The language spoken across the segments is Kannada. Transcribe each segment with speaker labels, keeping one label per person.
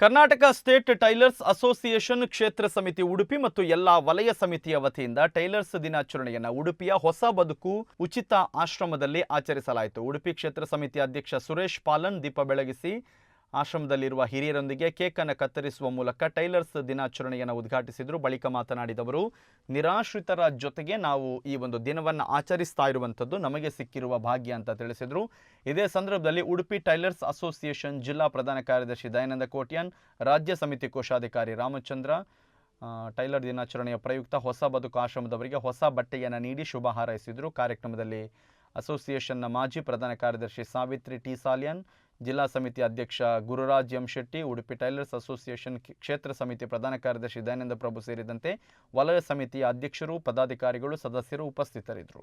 Speaker 1: ಕರ್ನಾಟಕ ಸ್ಟೇಟ್ ಟೈಲರ್ಸ್ ಅಸೋಸಿಯೇಷನ್ ಕ್ಷೇತ್ರ ಸಮಿತಿ ಉಡುಪಿ ಮತ್ತು ಎಲ್ಲಾ ವಲಯ ಸಮಿತಿಯ ವತಿಯಿಂದ ಟೈಲರ್ಸ್ ದಿನಾಚರಣೆಯನ್ನು ಉಡುಪಿಯ ಹೊಸ ಬದುಕು, ಉಚಿತ ಆಶ್ರಮದಲ್ಲಿ ಆಚರಿಸಲಾಯಿತು. ಉಡುಪಿ ಕ್ಷೇತ್ರ ಸಮಿತಿ ಅಧ್ಯಕ್ಷ ಸುರೇಶ್ ಪಾಲನ್ ದೀಪ ಬೆಳಗಿಸಿ ಆಶ್ರಮದಲ್ಲಿರುವ ಹಿರಿಯರೊಂದಿಗೆ ಕೇಕ್ ಅನ್ನು ಕತ್ತರಿಸುವ ಮೂಲಕ ಟೈಲರ್ಸ್ ದಿನಾಚರಣೆಯನ್ನು ಉದ್ಘಾಟಿಸಿದರು. ಬಳಿಕ ಮಾತನಾಡಿದವರು ನಿರಾಶ್ರಿತರ ಜೊತೆಗೆ ನಾವು ಈ ಒಂದು ದಿನವನ್ನು ಆಚರಿಸ್ತಾ ಇರುವಂಥದ್ದು ನಮಗೆ ಸಿಕ್ಕಿರುವ ಭಾಗ್ಯ ಅಂತ ತಿಳಿಸಿದರು. ಇದೇ ಸಂದರ್ಭದಲ್ಲಿ ಉಡುಪಿ ಟೈಲರ್ಸ್ ಅಸೋಸಿಯೇಷನ್ ಜಿಲ್ಲಾ ಪ್ರಧಾನ ಕಾರ್ಯದರ್ಶಿ ದಯಾನಂದ ಕೋಟ್ಯಾನ್, ರಾಜ್ಯ ಸಮಿತಿ ಕೋಶಾಧಿಕಾರಿ ರಾಮಚಂದ್ರ ಟೈಲರ್ ದಿನಾಚರಣೆಯ ಪ್ರಯುಕ್ತ ಹೊಸ ಬದುಕು ಆಶ್ರಮದವರಿಗೆ ಹೊಸ ಬಟ್ಟೆಯನ್ನು ನೀಡಿ ಶುಭ ಹಾರೈಸಿದರು. ಕಾರ್ಯಕ್ರಮದಲ್ಲಿ ಅಸೋಸಿಯೇಷನ್ನ ಮಾಜಿ ಪ್ರಧಾನ ಕಾರ್ಯದರ್ಶಿ ಸಾವಿತ್ರಿ ಟಿ ಸಾಲಿಯನ್ ಜಿಲ್ಲಾ ಸಮಿತಿ ಅಧ್ಯಕ್ಷ Gururaj M Shetty, Udupi tailors association ಕ್ಷೇತ್ರ ಸಮಿತಿ ಪ್ರಧಾನ ಕಾರ್ಯದರ್ಶಿ ದಯಾನಂದ ಪ್ರಭು ಸೇರಿದಂತೆ ವಲಯ ಸಮಿತಿಯ ಅಧ್ಯಕ್ಷರು, ಪದಾಧಿಕಾರಿಗಳು, ಸದಸ್ಯರು ಉಪಸ್ಥಿತರಿದ್ದರು.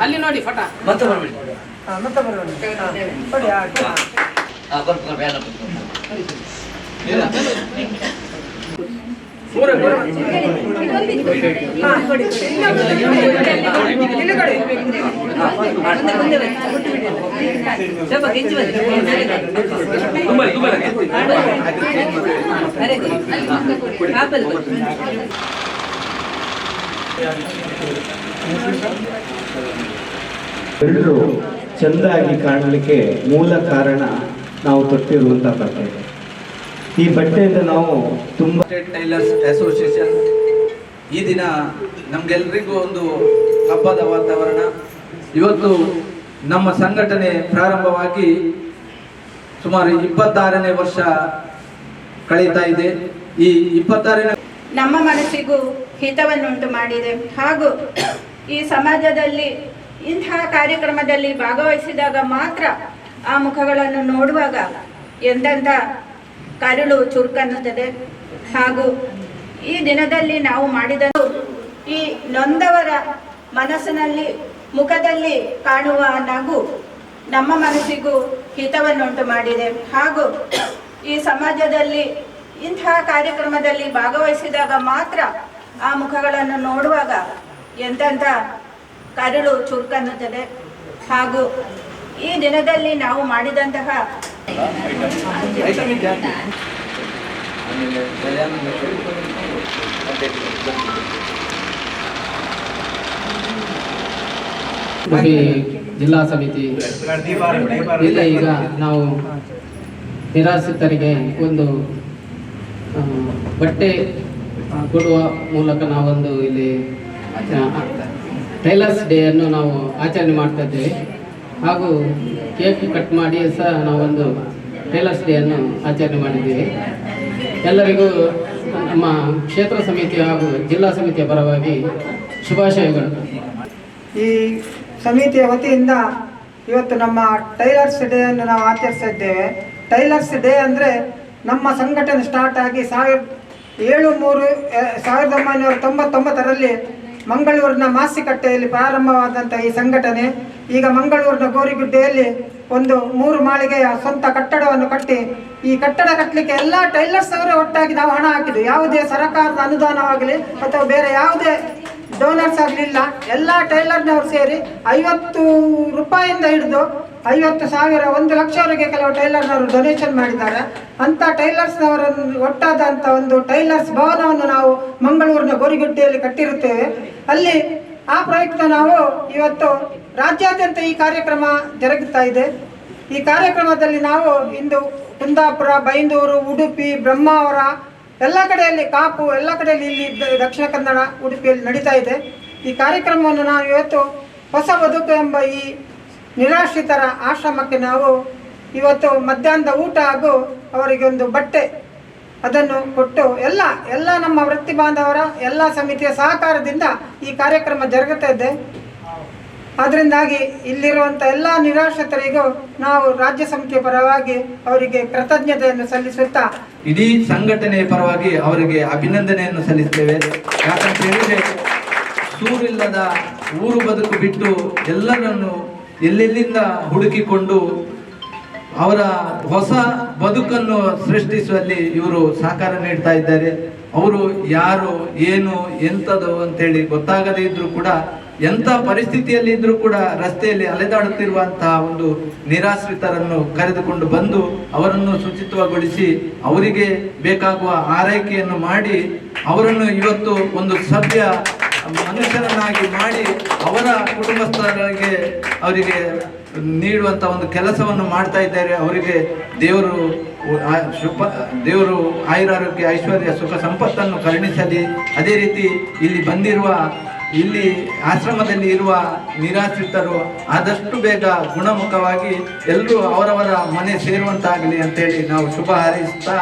Speaker 2: ಅಲ್ಲಿ ನೋಡಿ ಫಟ
Speaker 3: ಮತ್ತೆ ಬರ್ಬೇಡಿ ಹಾ ಬರ್ಬೇಡಿ ಬೇಡ
Speaker 4: ಎಲ್ಲರೂ ಚೆಂದಾಗಿ ಕಾಣಲಿಕ್ಕೆ ಮೂಲ ಕಾರಣ ನಾವು ತೊಟ್ಟಿರುವಂಥ ಬಟ್ಟೆ. ಈ ಬಟ್ಟೆಯಿಂದ ನಾವು ತುಂಬ
Speaker 3: ಸ್ಟೇಟ್ ಟೈಲರ್ಸ್ ಅಸೋಸಿಯೇಷನ್ ಈ ದಿನ ನಮಗೆಲ್ಲರಿಗೂ ಒಂದು ಹಬ್ಬದ ವಾತಾವರಣ. ಇವತ್ತು ನಮ್ಮ ಸಂಘಟನೆ ಪ್ರಾರಂಭವಾಗಿ ಸುಮಾರು ಇಪ್ಪತ್ತಾರನೇ ವರ್ಷ ಕಳೀತಾ ಇದೆ. ಈ ಇಪ್ಪತ್ತಾರನೇ
Speaker 5: ನಮ್ಮ ಮನಸ್ಸಿಗೂ ಹಿತವನ್ನುಂಟು ಮಾಡಿದೆ. ಹಾಗೂ ಈ ಸಮಾಜದಲ್ಲಿ ಇಂತಹ ಕಾರ್ಯಕ್ರಮದಲ್ಲಿ ಭಾಗವಹಿಸಿದಾಗ ಮಾತ್ರ ಆ ಮುಖಗಳನ್ನು ನೋಡುವಾಗ ಎಂತೆಂಥ ಕರುಳು ಚುರುಕನ್ನುತ್ತದೆ. ಹಾಗೂ ಈ ದಿನದಲ್ಲಿ ನಾವು ಮಾಡಿದ ಈ ನೊಂದವರ ಮನಸ್ಸಿನಲ್ಲಿ, ಮುಖದಲ್ಲಿ ಕಾಣುವ ನಗು ನಮ್ಮ ಮನಸ್ಸಿಗೂ ಹಿತವನ್ನುಂಟು ಮಾಡಿದೆ. ಹಾಗೂ ಈ ಸಮಾಜದಲ್ಲಿ ಇಂತಹ ಕಾರ್ಯಕ್ರಮದಲ್ಲಿ ಭಾಗವಹಿಸಿದಾಗ ಮಾತ್ರ ಆ ಮುಖಗಳನ್ನು ನೋಡುವಾಗ ಎಂತೆಂಥ ಕರುಳು ಚುರುಕನ್ನುತ್ತದೆ. ಹಾಗೂ ಈ ದಿನದಲ್ಲಿ ನಾವು ಮಾಡಿದಂತಹ
Speaker 2: ಜಿಲ್ಲಾ ಸಮಿತಿ. ಇಲ್ಲಿ ಈಗ ನಾವು ನಿರಾಶ್ರಿತರಿಗೆ ಒಂದು ಬಟ್ಟೆ ಕೊಡುವ ಮೂಲಕ ನಾವೊಂದು ಇಲ್ಲಿ ಟೈಲರ್ಸ್ ಡೇ ಅನ್ನು ನಾವು ಆಚರಣೆ ಮಾಡ್ತಾ ಇದ್ದೇವೆ. ಹಾಗೂ ಕೇಕ್ ಕಟ್ ಮಾಡಿ ಸಹ ನಾವೊಂದು ಟೈಲರ್ಸ್ ಡೇ ಅನ್ನು ಆಚರಣೆ ಮಾಡಿದ್ದೇವೆ. ಎಲ್ಲರಿಗೂ ನಮ್ಮ ಕ್ಷೇತ್ರ ಸಮಿತಿ ಹಾಗೂ ಜಿಲ್ಲಾ ಸಮಿತಿಯ ಪರವಾಗಿ ಶುಭಾಶಯಗಳು.
Speaker 6: ಈ ಸಮಿತಿಯ ವತಿಯಿಂದ ಇವತ್ತು ನಮ್ಮ ಟೈಲರ್ಸ್ ಡೇ ಅನ್ನು ನಾವು ಆಚರಿಸ್ತಾ ಇದ್ದೇವೆ ಟೈಲರ್ಸ್ ಡೇ ಅಂದರೆ ನಮ್ಮ ಸಂಘಟನೆ ಸ್ಟಾರ್ಟ್ ಆಗಿ ಸಾವಿರ ಏಳು ಮೂರು ಸಾವಿರದ ಒಂಬೈನೂರ ತೊಂಬತ್ತೊಂಬತ್ತರಲ್ಲಿ ಮಂಗಳೂರಿನ ಮಾಸಿಕಟ್ಟೆಯಲ್ಲಿ ಪ್ರಾರಂಭವಾದಂಥ ಈ ಸಂಘಟನೆ, ಈಗ ಮಂಗಳೂರಿನ ಗೋರಿಗುಡ್ಡೆಯಲ್ಲಿ ಒಂದು ಮೂರು ಮಾಳಿಗೆಯ ಸ್ವಂತ ಕಟ್ಟಡವನ್ನು ಕಟ್ಟಿ, ಈ ಕಟ್ಟಡ ಕಟ್ಟಲಿಕ್ಕೆ ಎಲ್ಲ ಟೈಲರ್ಸ್ ಅವರೇ ಒಟ್ಟಾಗಿ ನಾವು ಹಣ ಹಾಕಿದ್ವಿ ಯಾವುದೇ ಸರಕಾರದ ಅನುದಾನವಾಗಲಿ ಅಥವಾ ಬೇರೆ ಯಾವುದೇ ಡೋನರ್ಸ್ ಆಗಲಿಲ್ಲ, ಎಲ್ಲ ಟೈಲರ್ನವರು ಸೇರಿ ಐವತ್ತು ರೂಪಾಯಿಂದ ಹಿಡಿದು ಐವತ್ತು ಸಾವಿರ, ಒಂದು ಲಕ್ಷವರೆಗೆ ಕೆಲವು ಟೈಲರ್ನವರು ಡೊನೇಷನ್ ಮಾಡಿದ್ದಾರೆ. ಅಂತ ಟೈಲರ್ಸ್ನವರನ್ನು ಒಟ್ಟಾದಂಥ ಒಂದು ಟೈಲರ್ಸ್ ಭವನವನ್ನು ನಾವು ಮಂಗಳೂರಿನ ಗೋರಿಗುಡ್ಡೆಯಲ್ಲಿ ಕಟ್ಟಿರುತ್ತೇವೆ. ಅಲ್ಲಿ ಆ ಪ್ರಯುಕ್ತ ನಾವು ಇವತ್ತು ರಾಜ್ಯಾದ್ಯಂತ ಈ ಕಾರ್ಯಕ್ರಮ ಜರುಗುತ್ತಾ ಇದೆ. ಈ ಕಾರ್ಯಕ್ರಮದಲ್ಲಿ ನಾವು ಇಂದು ಕುಂದಾಪುರ, ಬೈಂದೂರು, ಉಡುಪಿ, ಬ್ರಹ್ಮಾವರ, ಎಲ್ಲ ಕಡೆಯಲ್ಲಿ ಕಾಪು, ಎಲ್ಲ ಕಡೆಯಲ್ಲಿ ಇಲ್ಲಿ ದಕ್ಷಿಣ ಕನ್ನಡ, ಉಡುಪಿಯಲ್ಲಿ ನಡೀತಾ ಇದೆ. ಈ ಕಾರ್ಯಕ್ರಮವನ್ನು ನಾವು ಇವತ್ತು ಹೊಸ ಬದುಕು ಎಂಬ ಈ ನಿರಾಶ್ರಿತರ ಆಶ್ರಮಕ್ಕೆ ನಾವು ಇವತ್ತು ಮಧ್ಯಾಹ್ನದ ಊಟ ಹಾಗೂ ಅವರಿಗೆ ಒಂದು ಬಟ್ಟೆ ಅದನ್ನು ಕೊಟ್ಟು ಎಲ್ಲ ಎಲ್ಲ ನಮ್ಮ ವೃತ್ತಿ ಬಾಂಧವರ, ಎಲ್ಲ ಸಮಿತಿಯ ಸಹಕಾರದಿಂದ ಈ ಕಾರ್ಯಕ್ರಮ ಜರುಗುತ್ತಾ ಇದೆ. ಅದರಿಂದಾಗಿ ಇಲ್ಲಿರುವಂಥ ಎಲ್ಲ ನಿರಾಶ್ರಿತರಿಗೂ ನಾವು ರಾಜ್ಯ ಸಮಿತಿಯ ಪರವಾಗಿ ಅವರಿಗೆ ಕೃತಜ್ಞತೆಯನ್ನು ಸಲ್ಲಿಸುತ್ತಾ
Speaker 3: ಇಡೀ ಸಂಘಟನೆಯ ಪರವಾಗಿ ಅವರಿಗೆ ಅಭಿನಂದನೆಯನ್ನು ಸಲ್ಲಿಸ್ತೇವೆ. ಯಾಕಂತ ಹೇಳಿದ್ರೆ, ಸೂರಿಲ್ಲದ ಊರು ಬದುಕು ಬಿಟ್ಟು ಎಲ್ಲರನ್ನು ಎಲ್ಲೆಲ್ಲಿಂದ ಹುಡುಕಿಕೊಂಡು ಅವರ ಹೊಸ ಬದುಕನ್ನು ಸೃಷ್ಟಿಸುವಲ್ಲಿ ಇವರು ಸಹಕಾರ ನೀಡ್ತಾ ಇದ್ದಾರೆ. ಅವರು ಯಾರು, ಏನು, ಎಂಥದ್ದು ಅಂತೇಳಿ ಗೊತ್ತಾಗದೇ ಇದ್ರೂ ಕೂಡ, ಎಂಥ ಪರಿಸ್ಥಿತಿಯಲ್ಲಿ ಇದ್ರೂ ಕೂಡ ರಸ್ತೆಯಲ್ಲಿ ಅಲೆದಾಡುತ್ತಿರುವಂತಹ ಒಂದು ನಿರಾಶ್ರಿತರನ್ನು ಕರೆದುಕೊಂಡು ಬಂದು ಅವರನ್ನು ಶುಚಿತ್ವಗೊಳಿಸಿ ಅವರಿಗೆ ಬೇಕಾಗುವ ಆರೈಕೆಯನ್ನು ಮಾಡಿ ಅವರನ್ನು ಇವತ್ತು ಒಂದು ಸಭ್ಯ ಮನುಷ್ಯರನ್ನಾಗಿ ಮಾಡಿ ಅವರ ಕುಟುಂಬಸ್ಥರಿಗೆ ಅವರಿಗೆ ನೀಡುವಂತ ಒಂದು ಕೆಲಸವನ್ನು ಮಾಡ್ತಾ ಇದ್ದಾರೆ. ಅವರಿಗೆ ದೇವರು ಶುಭ ದೇವರು ಆಯುರಾರೋಗ್ಯ, ಐಶ್ವರ್ಯ, ಸುಖ ಸಂಪತ್ತನ್ನು ಕರುಣಿಸಲಿ. ಅದೇ ರೀತಿ ಇಲ್ಲಿ ಬಂದಿರುವ, ಇಲ್ಲಿ ಆಶ್ರಮದಲ್ಲಿ ಇರುವ ನಿರಾಶ್ರಿತರು ಆದಷ್ಟು ಬೇಗ ಗುಣಮುಖವಾಗಿ ಎಲ್ಲರೂ ಅವರವರ ಮನೆ ಸೇರುವಂತಾಗಲಿ ಅಂತೇಳಿ ನಾವು ಶುಭ ಹಾರೈಸ್ತಾ